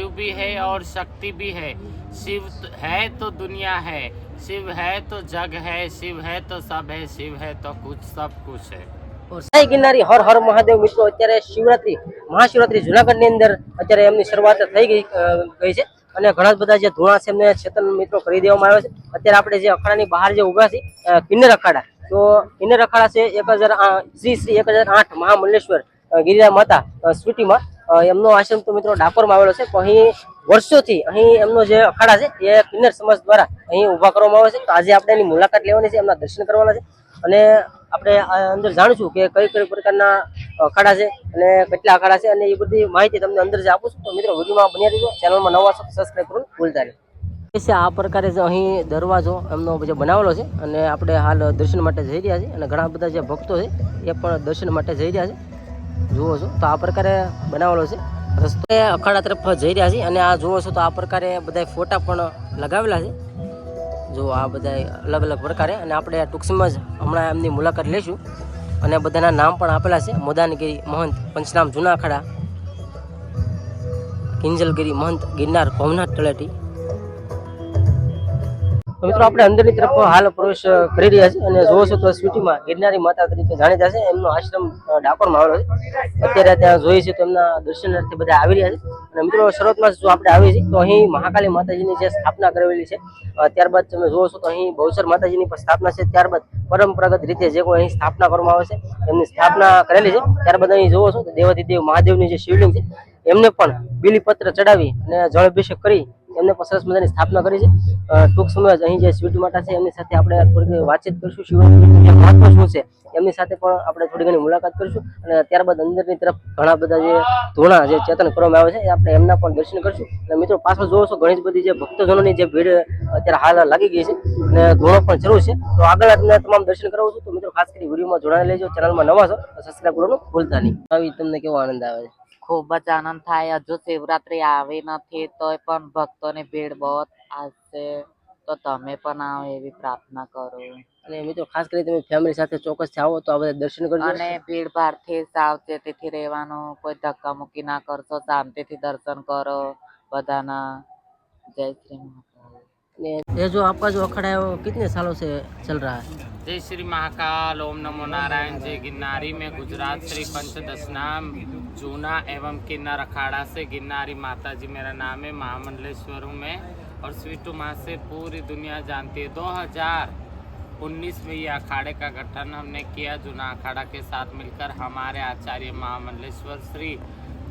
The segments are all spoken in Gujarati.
रोम रोम में शिव भी है और शक्ति भी है शिव त- है तो दुनिया है शिव है तो जग है शिव है तो सब है शिव है तो कुछ सब कुछ है સાઈ ગિરનારી હર હર મહાદેવ મિત્રો અત્યારે શિવરાત્રી મહાશિવરાત્રી જુનાગઢની અંદર અત્યારે એમની શરૂઆત થઈ ગઈ અ, ગઈ છે અને ઘણા જ બધા જે ધોળા છે એમને ચેતન મિત્રો કરી દેવામાં આવ્યા છે અત્યારે આપણે જે અખાડાની બહાર જે ઉભા છે અ, કિન્નર અખાડા તો કિન્નર અખાડા છે એક હજાર આ- શ્રી શ્રી એક હજાર આઠ મહામલ્લેશ્વર અ, ગિરિરા માતા અ, સ્વીટીમાં અ, એમનો આશ્રમ તો મિત્રો ડાકોરમાં આવેલો છે. તો અહીં વર્ષોથી અહીં એમનો જે અખાડા છે, એ કિન્નર સમાજ દ્વારા અહીં ઊભા કરવામાં આવે છે. તો આજે આપણે એની મુલાકાત લેવાની છે, એમના દર્શન કરવાના છે. અને આપણે અંદર જાણીશું કે કઈ કઈ પ્રકારના અખાડા છે અને કેટલા અખાડા છે અને એ બધી માહિતી તમને અંદર જે આપું છું. તો મિત્રો, વિડીયોમાં બન્યા રહીજો. ચેનલમાં નવા સબસ્ક્રાઈબ કરવાનું ભૂલતા નહીં. છે, આ પ્રકારે જે અહીં દરવાજો એમનો જે બનાવેલો છે અને આપણે હાલ દર્શન માટે જઈ રહ્યા છીએ. અને ઘણા બધા જે ભક્તો છે, એ પણ દર્શન માટે જઈ રહ્યા છે. જુઓ છો. તો આ પ્રકારે બનાવેલો છે. રસ્તો અખાડા તરફ જઈ રહ્યા છે અને આ જુઓ છો તો આ પ્રકારે બધા ફોટા પણ લગાવેલા છે. જો આ બધા અલગ અલગ પ્રકારે. અને આપણે ટૂંક જ હમણાં એમની મુલાકાત લઈશું. અને બધાના નામ પણ આપેલા છે. મોદાનગીરી મહંત પંચનામ જૂના અખાડા, કિંજલગીરી મહંત ગિરનાર ભવનાથ તળેટી તો મિત્રો, આપણે અંદરની તરફ હાલ પ્રવેશ કરી રહ્યા છીએ અને જોવો છો તો સ્વીટીમાં ગિરનારી માતા તરીકે જાણીતા છે એમનો આશ્રમ ડાકોરમાં આવેલો છે. અત્યારે ત્યાં જોઈએ છે તો એમના દર્શનાર્થે બધા આવી રહ્યા છે. અને મિત્રો, શરૂઆતમાં જો આપણે આવીએ છીએ, તો અહીં મહાકાલી માતાજીની જે સ્થાપના કરેલી છે ત્યારબાદ તમે જોવો છો તો અહીં બહુસર માતાજીની પણ સ્થાપના છે. ત્યારબાદ પરંપરાગત રીતે જે કોઈ અહીં સ્થાપના કરવામાં આવે છે, એમની સ્થાપના કરેલી છે. ત્યારબાદ અહીં જોવો છો તો દેવાધિદેવ મહાદેવની જે શિવલિંગ છે, એમને પણ બીલીપત્ર ચડાવી અને જળ અભિષેક કરી એમને પણ સરસ મજાની સ્થાપના કરી છે. ટૂંક સમય જ અહીં જે સ્વીટ માતા છે એમની સાથે આપણે થોડી વાતચીત કરીશું. શિવરાત્રીનું મહત્વ શું છે એમની સાથે પણ આપણે થોડી ઘણી મુલાકાત કરીશું અને ત્યારબાદ અંદરની તરફ ઘણા બધા જે ધોણા જે ચેતન કરવામાં આવે છે એ આપણે એમના પણ દર્શન કરીશું. અને મિત્રો પાછળ જોવો છો ઘણી જ બધી જે ભક્તજનોની જે ભીડ અત્યારે હાલ લાગી ગઈ છે અને ધોણો પણ જરૂર છે. તો આગળ તમને તમામ દર્શન કરાવું છું. તો મિત્રો ખાસ કરી વિડીયોમાં જોડાઈ લેજો ચેનલમાં નવા છો તો સબસ્ક્રાઈબ કરવાનું ભૂલતા નહીં. આવી તમને કેવો આનંદ આવે છે? ખૂબ જ આનંદ થાય. હજુ શિવરાત્રી આવી નથી તોય પણ ભક્તોની ભીડ બહુ આવશે તો તમે પણ આવો એવી પ્રાર્થના કરો અને મિત્રો ખાસ કરી તમે ફેમિલી સાથે ચોક્કસથી આવો તો આ બધા દર્શન કરજો અને ભીડ ભાડથી સાવચેતીથી રહેવાનું કોઈ ધક્કા મુક્કી ના કરશો શાંતિથી દર્શન કરો બધાના જય શ્રી મહાકાલ ने ये जो आपका जो अखाड़ा है वो कितने सालों से चल रहा है जय श्री महाकाल ओम नमो नारायण जय गिरनारी में गुजरात श्री पंचदश नाम जूना एवं किन्नर अखाड़ा से गिरनारी माता जी मेरा नाम है महामंडलेश्वर हूँ मैं और स्वीटू माँ से पूरी दुनिया जानती है। 2019 में ये अखाड़े का गठन हमने किया, जूना अखाड़ा के साथ मिलकर हमारे आचार्य महामंडलेश्वर श्री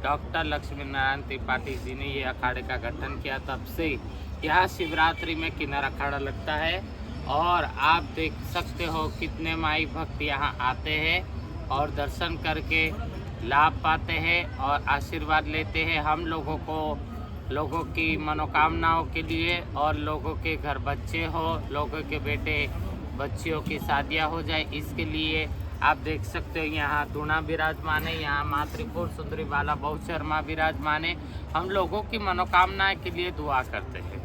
डॉक्टर लक्ष्मी नारायण त्रिपाठी जी ने ये अखाड़े का गठन किया। तब से यहाँ शिवरात्रि में किन्नर अखाड़ा लगता है और आप देख सकते हो कितने माई भक्त यहाँ आते हैं और दर्शन करके लाभ पाते हैं और आशीर्वाद लेते हैं। हम लोगों को लोगों की मनोकामनाओं के लिए और लोगों के घर बच्चे हो लोगों के बेटे बच्चियों की शादियाँ हो जाए इसके लिए आप देख सकते हो यहाँ दूना विराजमान है यहाँ माँ त्रिपुर सुंदरी बाला बहुचर माँ विराजमान है हम लोगों की मनोकामनाएं के लिए दुआ करते हैं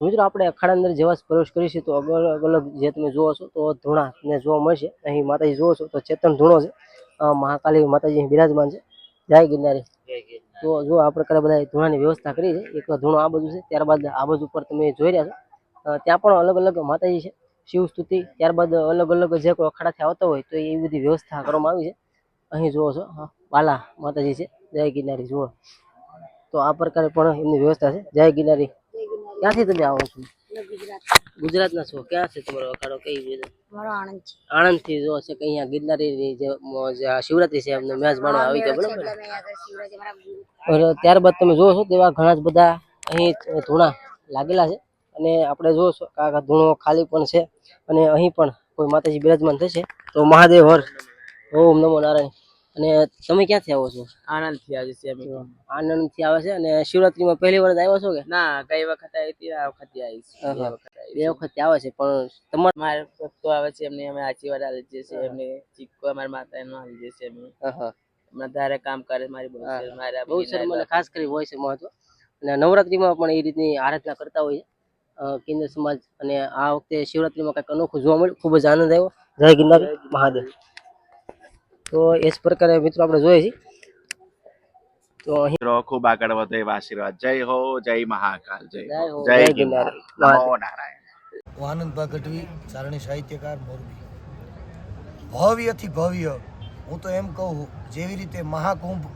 મિત્રો આપણે અખાડા અંદર જેવા જ પ્રવેશ કરીશું તો અલગ અલગ જે તમે જોવો છો તો ધૂણા ને જોવા મળશે અહીં માતાજી જોવો છો તો ચેતન ધૂણો છે અ, મહાકાલી માતાજી અહીં બિરાજમાન છે જય ગિરનારી તો જો આ પ્રકારે બધા ધૂણાની વ્યવસ્થા કરી છે, એક ધૂણો આ બાજુ છે, ત્યારબાદ આ બાજુ ઉપર તમે જોઈ રહ્યા છો. ત્યાં પણ અલગ અલગ માતાજી છે, શિવ સ્તુતિ, ત્યારબાદ અલગ અલગ જે કોઈ અખાડાથી આવતા હોય તો એવી બધી વ્યવસ્થા કરવામાં આવી છે. અહીં જુઓ છો બાલા માતાજી છે, જય ગિરનારી, જુઓ. તો આ પ્રકારે પણ એમની વ્યવસ્થા છે, જય ગિરનારી. ક્યાંથી તમે આવો છો? ગુજરાતના છો? ક્યાં છે તમારો અખાડો? કઈ જગ્યાએ? મારો આણંદ છે. આણંદથી જો છે કે અહીંયા ગિરનારીની જે શિવરાત્રી છે એમને મેચ માણવા આવી ગયા બરાબર ત્યારબાદ તમે જોવો છો તેવા ઘણા જ બધા અહીં ધૂણા લાગેલા છે. અને આપણે જોવો છો કે આ ધૂણો ખાલી પણ છે અને અહીં પણ કોઈ માતાજી બિરાજમાન થશે. તો મહાદેવ હર. ઓમ નમો નારાયણ. અને તમે ક્યાંથી આવો છો? આનંદથી આવે છે આનંદથી આવે છે અને શિવરાત્રીમાં પહેલી વખત આવ્યો છો કે? ના ગઈ વખત આવી હતી આ વખતે આવીશ બે વખત આવે છે પણ તમારે મારે ભક્તો આવે છે એમને અમે આશીર્વાદ જઈએ છે એમને ચીક્કો અમારા માતા એનો જઈએ છીએ અમે. હા હા હમણાં ધારે કામ કરે મારી બહુ મારા બહુ શર્માને ખાસ કરી હોય છે મહત્વ. અને નવરાત્રીમાં પણ એ રીતની આરાધના કરતા હોય છે. કેન્દ્ર સમાજ અને આ વખતે શિવરાત્રીમાં કંઈક અનોખું જોવા મળ્યું. ખૂબ જ આનંદ આવ્યો. જય ગિરનાર. મહાદેવ. તો એ જ પ્રકારે મિત્રો આપણે જોઈએ છીએ. તો અહીં મિત્રો ખૂબ આગળ વધો એવા આશીર્વાદ. જય હો જય મહાકાલ. જય જય ગિરનાર. નમો નારાયણ. હું આનંદભા ગઢવી ચારણી સાહિત્યકાર મોરબી. ભવ્યથી ભવ્ય હું તો એમ કહું જેવી રીતે મહાકુંભ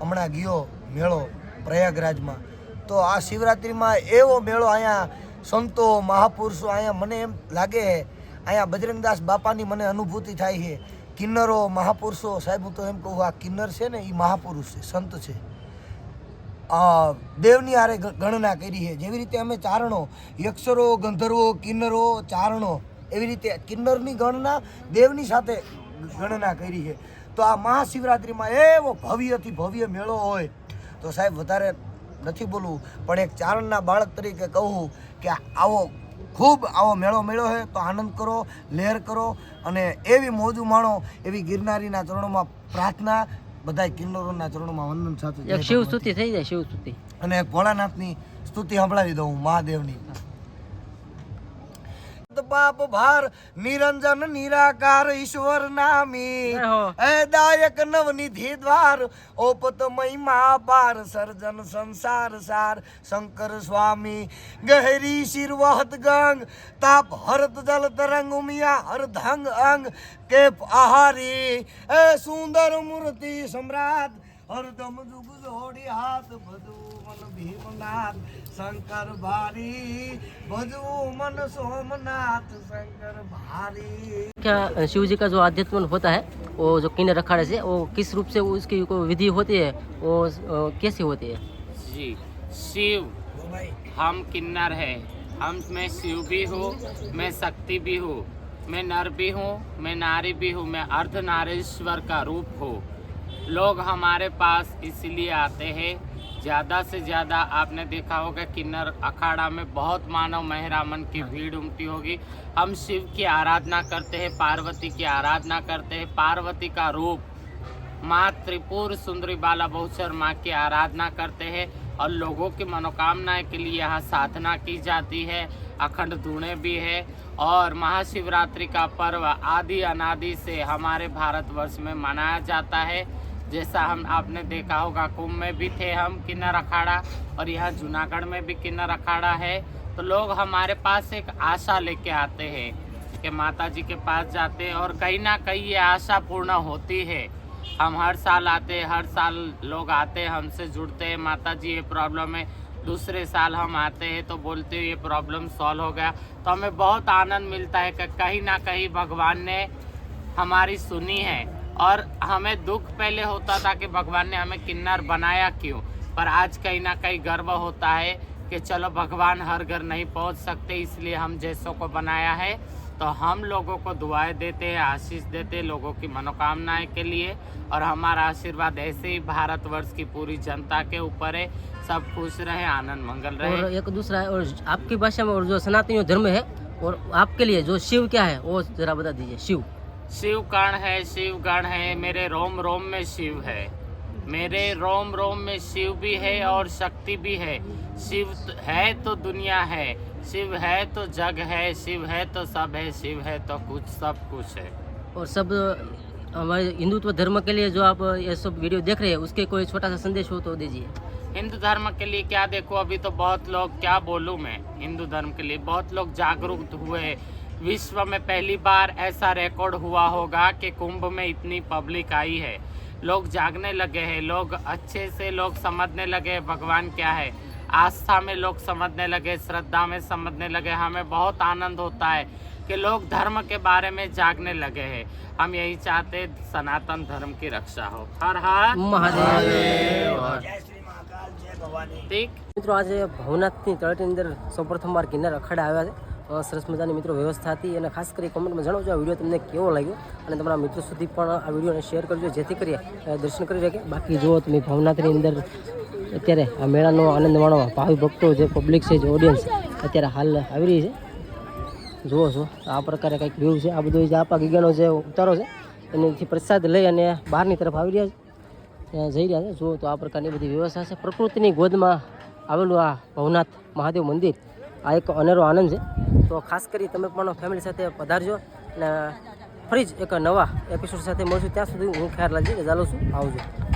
હમણાં ગયો મેળો પ્રયાગરાજમાં તો આ શિવરાત્રિમાં એવો મેળો અહીંયા સંતો મહાપુરુષો અહીંયા મને એમ લાગે અહીંયા બજરંગદાસ બાપાની મને અનુભૂતિ થાય છે કિન્નરો, મહાપુરુષો, સાહેબ, હું તો એમ કહું, આ કિન્નર છે ને એ મહાપુરુષ છે, સંત છે. દેવની આરે ગણના કરી છે. જેવી રીતે અમે ચારણો, યક્ષરો, ગંધર્વો, કિન્નરો, ચારણો, એવી રીતે કિન્નરની ગણના દેવની સાથે ગણના કરી છે. તો આ મહાશિવરાત્રિમાં એવો ભવ્યથી ભવ્ય મેળો હોય. તો સાહેબ, વધારે નથી બોલવું, પણ એક ચારણના બાળક તરીકે કહું કે આવો ખૂબ આવો મેળો મેળો છે તો આનંદ કરો લહેર કરો અને એવી મોજું માણો એવી ગિરનારીના ચરણોમાં પ્રાર્થના બધાય કિન્નરોના ચરણોમાં વંદન સાથે શિવ. સ્તુતિ થઈ જાય શિવ સ્તુતિ અને ભોળાનાથની સ્તુતિ સંભળાવી દઉં મહાદેવની પાપ ભાર નિરંજન નિરાકાર ઈશ્વર નામી. એ દાયક નવનિધિ દ્વાર ઓપત મહિમા પાર સર્જન સંસાર સાર શંકર સ્વામી ગહેરી શિરવહત ગંગ તાપ હરત જલ તરંગ ઉમિયા હર ધંગ અંગ કેપ આહારી. એ સુંદર મૂર્તિ સમ્રાટ હરદમ જુગ જોડી હાથ ભજવું મન ભીમનાથ શંકર ભારી ભજવું મન સોમનાથ શંકર ભારી क्या शिव जी का जो आध्यात्म होता है वो जो किन्नर अखाड़े से वो किस रूप से उसकी कोई विधि होती है वो अ, कैसी होती है जी शिव हम किन्नर है हम मैं शिव भी हूँ मैं शक्ति भी हूँ मैं नर भी हूँ मैं नारी भी हूँ मैं अर्धनारीश्वर का रूप हूँ लोग हमारे पास इसलिए आते हैं। ज़्यादा से ज़्यादा आपने देखा होगा किन्नर अखाड़ा में बहुत मानव मेहरामन की भीड़ उमटी होगी। हम शिव की आराधना करते हैं, पार्वती की आराधना करते हैं। पार्वती का रूप माँ त्रिपुर सुंदरी बाला बहुचर माँ की आराधना करते हैं और लोगों की मनोकामनाएँ के लिए यहाँ साधना की जाती है। अखंड धुणे भी है और महाशिवरात्रि का पर्व आदि अनादि से हमारे भारतवर्ष में मनाया जाता है। जैसा हम आपने देखा होगा, कुंभ में भी थे हम किन्नर अखाड़ा और यहाँ जूनागढ़ में भी किन्नर अखाड़ा है। तो लोग हमारे पास एक आशा लेके आते हैं कि माता जी के पास जाते हैं और कहीं ना कहीं ये आशा पूर्ण होती है। हम हर साल आते हैं, हर साल लोग आते हैं, हमसे जुड़ते हैं माता जी ये प्रॉब्लम है, दूसरे साल हम आते हैं तो बोलते हैं ये प्रॉब्लम सॉल्व हो गया। तो हमें बहुत आनंद मिलता है कि कहीं ना कहीं भगवान ने हमारी सुनी है। और हमें दुख पहले होता था कि भगवान ने हमें किन्नर बनाया क्यों? पर आज कहीं ना कहीं गर्व होता है कि चलो भगवान हर घर नहीं पहुँच सकते इसलिए हम जैसों को बनाया है। तो हम लोगों को दुआएँ देते हैं आशीष देते हैं लोगों की मनोकामनाएँ के लिए। और हमारा आशीर्वाद ऐसे ही भारतवर्ष की पूरी जनता के ऊपर है। सब खुश रहे आनंद मंगल रहे। और एक दूसरा है और आपकी भाषा में और जो सनातनी धर्म है और आपके लिए जो शिव क्या है वो जरा बता दीजिए शिव। शिव कण है शिव गण है मेरे रोम रोम में शिव है। मेरे रोम रोम में शिव भी है और शक्ति भी है। शिव है तो दुनिया है शिव है तो जग है शिव है तो सब है शिव है तो कुछ सब कुछ है। और सब हमारे हिंदुत्व धर्म के लिए जो आप ये सब वीडियो देख रहे हैं उसके कोई छोटा सा संदेश हो तो दीजिए। हिंदू धर्म के लिए क्या देखो? अभी तो बहुत लोग क्या बोलूँ मैं? हिंदू धर्म के लिए बहुत लोग जागरूक हुए विश्व में पहली बार ऐसा रिकॉर्ड हुआ होगा कि कुंभ में इतनी पब्लिक आई है लोग जागने लगे हैं लोग अच्छे से लोग समझने लगे हैं भगवान क्या है आस्था में लोग समझने लगे श्रद्धा में समझने लगे हमें बहुत आनंद होता है कि लोग धर्म के बारे में जागने लगे हैं हम यही चाहते हैं सनातन धर्म की रक्षा हो हर हर મહાદેવ જય શ્રી મહાકાલ જય ભવાની ठीक મિત્રો આજે ભવનાથની તળેટીની અંદર સૌપ્રથમ વાર કિન્નર અખાડા આવ્યા છે અ, સરસ મજાની મિત્રો વ્યવસ્થા હતી અને ખાસ કરી કોમેન્ટમાં જણાવજો આ વીડિયો તમને કેવો લાગ્યો અને તમારા મિત્રો સુધી પણ આ વિડીયોને શેર કરજો, જેથી કરી દર્શન કરી શકે. બાકી જુઓ તમે ભવનાથની અંદર અત્યારે આ મેળાનો આનંદ માણવા ભાવિ ભક્તો જે પબ્લિક છે, જે ઓડિયન્સ અત્યારે હાલ આવી રહી છે. જુઓ છો, આ પ્રકારે કંઈક વ્યૂ છે. આ બધું જે આપા ગીગાનો જે ઉતારો છે, એનાથી પ્રસાદ લઈ અને બહારની તરફ આવી રહ્યા છે. ત્યાં જઈ રહ્યા છે. જુઓ તો આ પ્રકારની બધી વ્યવસ્થા છે. પ્રકૃતિની ગોદમાં આવેલું આ ભવનાથ મહાદેવ મંદિર આ એક અનેરો આનંદ છે. તો ખાસ કરી તમે પણ ફેમિલી સાથે પધારજો અને ફરી જ એક નવા એપિસોડ સાથે મળશું. ત્યાં સુધી હું ખ્યાલ રાખજો કે ચાલો છું. આવજો.